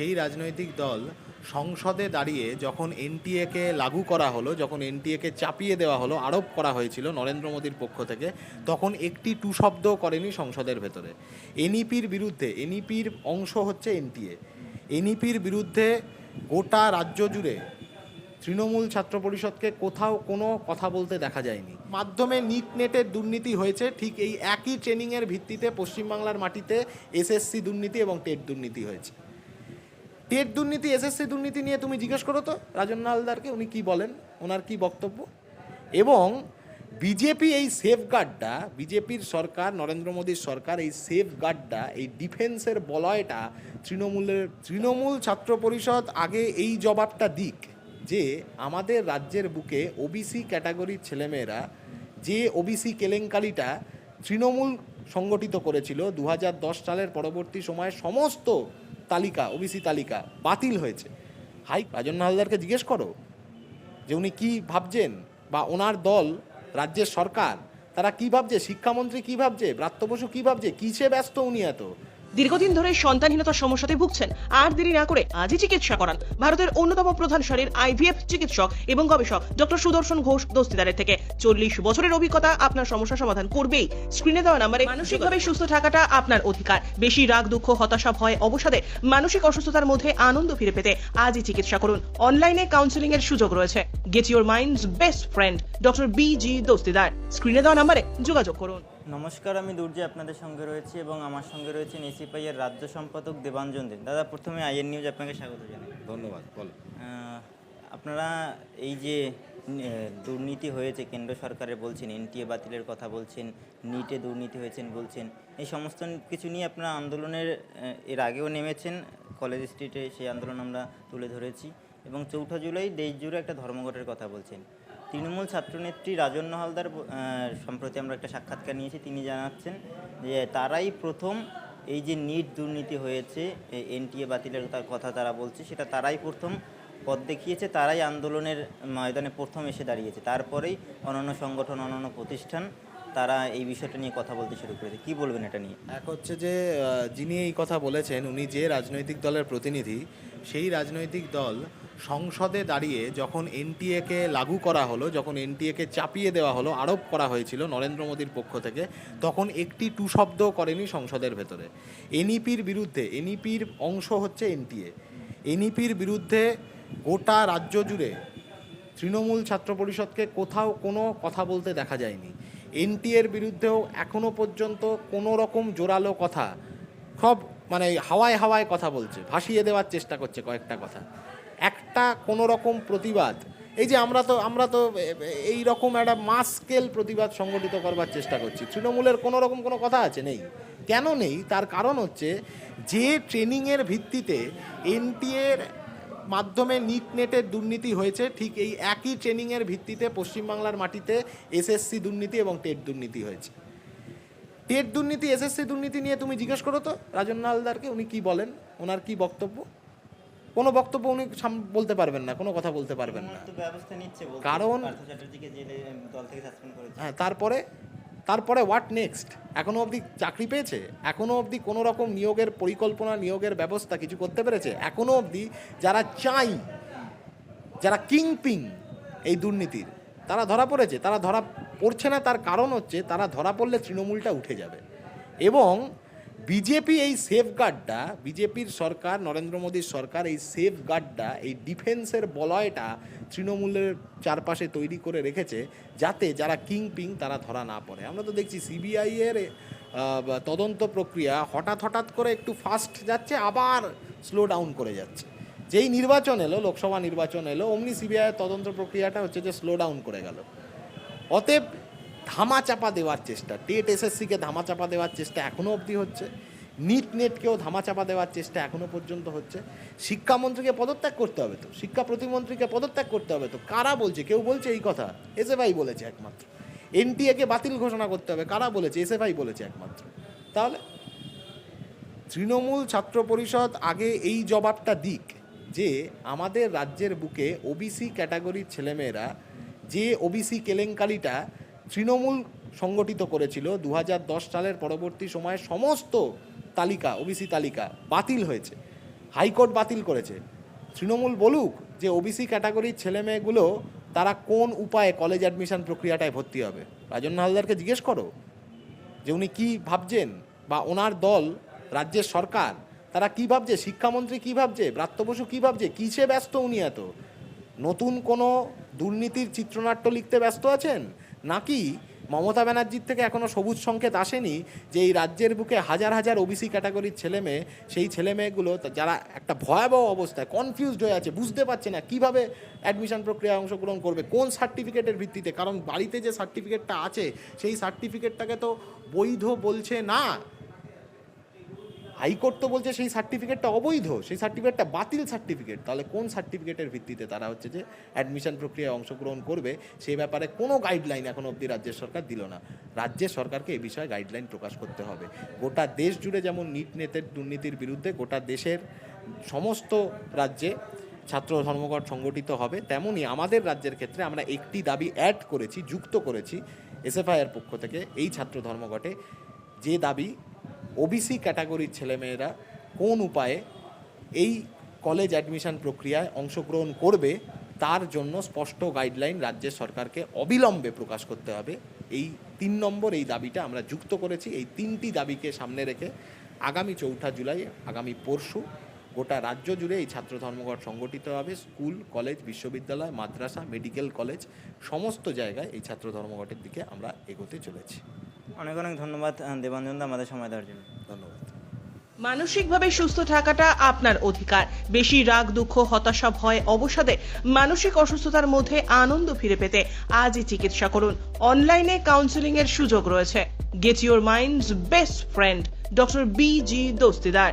সেই রাজনৈতিক দল সংসদে দাঁড়িয়ে যখন এনটিএকে লাগু করা হলো, যখন এনটিএকে চাপিয়ে দেওয়া হলো, আরোপ করা হয়েছিল নরেন্দ্র মোদীর পক্ষ থেকে, তখন একটি টু শব্দও করেনি সংসদের ভেতরে। এনইপির বিরুদ্ধে, এনইপির অংশ হচ্ছে এনটিএ। এনইপির বিরুদ্ধে গোটা রাজ্য জুড়ে তৃণমূল ছাত্র পরিষদকে কোথাও কোনো কথা বলতে দেখা যায়নি। মাধ্যমে নিট নেটের দুর্নীতি হয়েছে, ঠিক এই একই ট্রেনিংয়ের ভিত্তিতে পশ্চিমবাংলার মাটিতে এসএসসি দুর্নীতি এবং টেট দুর্নীতি হয়েছে। টেট দুর্নীতি এসএসসি দুর্নীতি নিয়ে তুমি জিজ্ঞেস করো তো। রাজন হালদারকে উনি কি বলেন? ওনার কি বক্তব্য? এবং বিজেপি এই সেফগার্ডটা বিজেপির সরকার, নরেন্দ্র মোদীর সরকার এই সেফগার্ডটা এই ডিফেন্সের বলয়টা তৃণমূলের, তৃণমূল ছাত্র পরিষদ আগে এই জবাবটা দিক যে আমাদের রাজ্যের বুকে ওবিসি ক্যাটাগরির ছেলেমেয়েরা যে ওবিসি কেলেঙ্কারিটা তৃণমূল সংগঠিত করেছিল দু হাজার দশ সালের পরবর্তী সময়ে সমস্ত তালিকা ওবিসি তালিকা বাতিল হয়েছে। হাই রাজন হালদারকে জিজ্ঞেস করো যে উনি কী ভাবছেন বা ওনার দল, রাজ্যের সরকার, তারা কী ভাবছে? শিক্ষামন্ত্রী কী ভাবছে? ব্রাত্য বসু কী ভাবছে? কিসে ব্যস্ত উনি এত? দীর্ঘদিন ধরে সন্তানহীনতার সমস্যাতে ভুগছেন। আর দেরি না করে আজই চিকিৎসা করান। ভারতের অন্যতম প্রধান সারির আইভিএফ চিকিৎসক এবং গবেষক ডক্টর সুদর্শন ঘোষ দস্তিদারের থেকে চল্লিশ বছরের অভিজ্ঞতা আপনার সমস্যা সমাধান করবেই। স্ক্রিনে দেওয়া নাম্বারে মানসিকভাবে সুস্থ থাকাটা আপনার অধিকার। বেশি রাগ, দুঃখ, হতাশা, ভয়, অবসাদে মানসিক অসুস্থতার মধ্যে আনন্দ ফিরে পেতে আজই চিকিৎসা করুন। অনলাইনে কাউন্সিলিং এর সুযোগ রয়েছে। Get your mind's best friend doctor B G Dastidar. স্ক্রিনে দেওয়া নাম্বারে যোগাযোগ করুন। নমস্কার আমি দুর্জয় আপনাদের সঙ্গে রয়েছি এবং আমার সঙ্গে রয়েছেন এসিপাই এর রাজ্য সম্পাদক দেবাঞ্জন দিন দাদা প্রথমে আইএন নিউজ আপনাকে স্বাগত জানাই। ধন্যবাদ বলো। আপনারা এই যে দুর্নীতি হয়েছে কেন্দ্র সরকারের বলছেন এনটিএ বাতিলের কথা বলছেন নিটে দুর্নীতি হয়েছেন বলছেন এই সমস্ত কিছু নিয়ে আপনারা আন্দোলনের এর আগেও নেমেছেন কলেজ স্ট্রিটে সেই আন্দোলন আমরা তুলে ধরেছি এবং চৌঠা জুলাই দেশ জুড়ে একটা ধর্মঘটের কথা বলছেন। তৃণমূল ছাত্রনেত্রী রাজন্য হালদার সম্প্রতি আমরা একটা সাক্ষাৎকার নিয়েছি, তিনি জানাচ্ছেন যে তারাই প্রথম এই যে নিট দুর্নীতি হয়েছে এনটিএ বাতিলের কথা তারা বলছে, সেটা তারাই প্রথম পথ দেখিয়েছে, তারাই আন্দোলনের ময়দানে প্রথম এসে দাঁড়িয়েছে। তারপরেই অন্যান্য সংগঠন অন্যান্য প্রতিষ্ঠান তারা এই বিষয়টা নিয়ে কথা বলতে শুরু করেছে। কি বলবেন এটা নিয়ে? এক হচ্ছে যে যিনি এই কথা বলেছেন, উনি যে রাজনৈতিক দলের প্রতিনিধি সেই রাজনৈতিক দল সংসদে দাঁড়িয়ে যখন এনটিএকে লাগু করা হলো, যখন এনটিএকে চাপিয়ে দেওয়া হলো, আরোপ করা হয়েছিল নরেন্দ্র মোদীর পক্ষ থেকে, তখন একটি টু শব্দও করেনি সংসদের ভেতরে। এনইপির বিরুদ্ধে, এনইপির অংশ হচ্ছে এনটিএ। এনইপির বিরুদ্ধে গোটা রাজ্য জুড়ে তৃণমূল ছাত্র পরিষদকে কোথাও কোনো কথা বলতে দেখা যায়নি। এনটিএর বিরুদ্ধেও এখনও পর্যন্ত কোনো রকম জোরালো কথা, সব মানে হাওয়ায় হাওয়ায় কথা বলছে, ভাসিয়ে দেওয়ার চেষ্টা করছে কয়েকটা কথা। একটা কোনো রকম প্রতিবাদ, এই যে আমরা তো আমরা তো এই রকম একটা মাস স্কেল প্রতিবাদ সংগঠিত করবার চেষ্টা করছি, তৃণমূলের কোনো রকম কোনো কথা আছে? নেই। কেন নেই? তার কারণ হচ্ছে যে ট্রেনিংয়ের ভিত্তিতে এনটিএর মাধ্যমে নিট নেটের দুর্নীতি হয়েছে, ঠিক এই একই ট্রেনিংয়ের ভিত্তিতে পশ্চিমবাংলার মাটিতে এসএসসি দুর্নীতি এবং টেট দুর্নীতি হয়েছে। টেট দুর্নীতি এসএসসি দুর্নীতি নিয়ে তুমি জিজ্ঞেস করো তো। রাজন হালদারকে উনি কি বলেন? ওনার কি বক্তব্য? কোনো বক্তব্য উনি সাম- বলতে পারবেন না কোনো কথা বলতে পারবেন না। ব্যবস্থা নিচ্ছে কারণ- পার্থ চ্যাটার্জিকে জেলে দল থেকে সাসপেন্ড করেছে। হ্যাঁ তারপরে তারপরে হোয়াট নেক্সট এখনও অবধি চাকরি পেয়েছে? এখনও অবধি কোনো রকম নিয়োগের পরিকল্পনা নিয়োগের ব্যবস্থা কিছু করতে পেরেছে? এখনও অবধি যারা চাই যারা কিং পিং এই দুর্নীতির তারা ধরা পড়েছে তারা ধরা পড়ছে না, তার কারণ হচ্ছে তারা ধরা পড়লে তৃণমূলটা উঠে যাবে। এবং বিজেপি এই সেফগার্ডটা বিজেপির সরকার, নরেন্দ্র মোদীর সরকার এই সেফগার্ডটা এই ডিফেন্সের বলয়টা তৃণমূলের চারপাশে তৈরি করে রেখেছে যাতে যারা কিং পিং তারা ধরা না পড়ে। আমরা তো দেখছি সিবিআই এর তদন্ত প্রক্রিয়া হঠাৎ হঠাৎ করে একটু ফাস্ট যাচ্ছে, আবার স্লো ডাউন করে যাচ্ছে। যেই নির্বাচন এলো, লোকসভা নির্বাচন এলো, অমনি সিবিআইয়ের তদন্ত প্রক্রিয়াটা হচ্ছে যে স্লো ডাউন করে গেল। অতএব ধামা চাপা দেওয়ার চেষ্টা টেট এসএসসিকে ধামা চাপা দেওয়ার চেষ্টা এখনও অবধি হচ্ছে নিট নেটকেও ধামা চাপা দেওয়ার চেষ্টা এখনও পর্যন্ত হচ্ছে। শিক্ষামন্ত্রীকে পদত্যাগ করতে হবে তো, শিক্ষা প্রতিমন্ত্রীকে পদত্যাগ করতে হবে তো, কারা বলছে? কেউ বলছে এই কথা? এসে ভাই বলেছে একমাত্র। এনটিএকে বাতিল ঘোষণা করতে হবে, কারা বলেছে? এসে ভাই বলেছে একমাত্র। তাহলে তৃণমূল ছাত্র পরিষদ আগে এই জবাবটা দিক যে আমাদের রাজ্যের বুকে ওবিসি ক্যাটাগরির ছেলেমেয়েরা যে ওবিসি কেলেঙ্কারিটা তৃণমূল সংগঠিত করেছিল দু হাজার দশ সালের পরবর্তী সময়ে সমস্ত তালিকা ওবিসি তালিকা বাতিল হয়েছে, হাইকোর্ট বাতিল করেছে। তৃণমূল বলুক যে ওবিসি ক্যাটাগরির ছেলে মেয়েগুলো তারা কোন উপায়ে কলেজ অ্যাডমিশন প্রক্রিয়াটায় ভর্তি হবে? রাজন্য হালদারকে জিজ্ঞেস করো যে উনি কী ভাবছেন বা ওনার দল, রাজ্যের সরকার, তারা কী ভাবছে? শিক্ষামন্ত্রী কী ভাবছে? ব্রাত্য বসু কী ভাবছে? কিসে ব্যস্ত উনি এত? নতুন কোনো দুর্নীতির চিত্রনাট্য লিখতে ব্যস্ত আছেন? নাকি মমতা ব্যানার্জির থেকে এখনও সবুজ সংকেত আসেনি যে এই রাজ্যের বুকে হাজার হাজার ওবিসি ক্যাটাগরির ছেলে মেয়ে, সেই ছেলে মেয়েগুলো যারা একটা ভয়াবহ অবস্থায় কনফিউজড হয়ে আছে, বুঝতে পারছে না কীভাবে অ্যাডমিশন প্রক্রিয়ায় অংশগ্রহণ করবে, কোন সার্টিফিকেটের ভিত্তিতে, কারণ বাড়িতে যে সার্টিফিকেটটা আছে, সেই সার্টিফিকেটটাকে তো বৈধ বলছে না। হাইকোর্ট তো বলছে সেই সার্টিফিকেটটা অবৈধ, সেই সার্টিফিকেটটা বাতিল সার্টিফিকেট তাহলে কোন সার্টিফিকেটের ভিত্তিতে তারা হচ্ছে যে অ্যাডমিশন প্রক্রিয়ায় অংশগ্রহণ করবে? সেই ব্যাপারে কোনো গাইডলাইন এখন অবধি রাজ্যের সরকার দিল না। রাজ্যের সরকারকে এই বিষয়ে গাইডলাইন প্রকাশ করতে হবে। গোটা দেশ জুড়ে যেমন নিট নেতের দুর্নীতির বিরুদ্ধে গোটা দেশের সমস্ত রাজ্যে ছাত্র ধর্মঘট সংগঠিত হবে, তেমনি আমাদের রাজ্যের ক্ষেত্রে আমরা একটি দাবি অ্যাড করেছি, যুক্ত করেছি এসএফআইয়ের পক্ষ থেকে এই ছাত্র ধর্মঘটে। যে দাবি ওবিসি ক্যাটাগরির ছেলেমেয়েরা কোন উপায়ে এই কলেজ অ্যাডমিশন প্রক্রিয়ায় অংশগ্রহণ করবে, তার জন্য স্পষ্ট গাইডলাইন রাজ্যের সরকারকে অবিলম্বে প্রকাশ করতে হবে। এই তিন নম্বর এই দাবিটা আমরা যুক্ত করেছি। এই তিনটি দাবিকে সামনে রেখে আগামী চৌঠা জুলাই, আগামী পরশু গোটা রাজ্য জুড়ে এই ছাত্র ধর্মঘট সংগঠিত হবে। স্কুল কলেজ বিশ্ববিদ্যালয়, মাদ্রাসা মেডিকেল কলেজ সমস্ত জায়গায় এই ছাত্র ধর্মঘটের দিকে আমরা এগোতে চলেছি। অনেক অনেক ধন্যবাদ দেবানন্দ, আমাদের সময় দেওয়ার জন্য। ধন্যবাদ। মানসিকভাবে সুস্থ থাকাটা আপনার অধিকার। বেশি রাগ, দুঃখ, হতাশা, ভয়, অবসাদে মানসিক অসুস্থতার মধ্যে আনন্দ ফিরে পেতে আজই চিকিৎসা করুন। অনলাইনে কাউন্সিলিং এর সুযোগ রয়েছে। Get your mind's best friend doctor B G Dastidar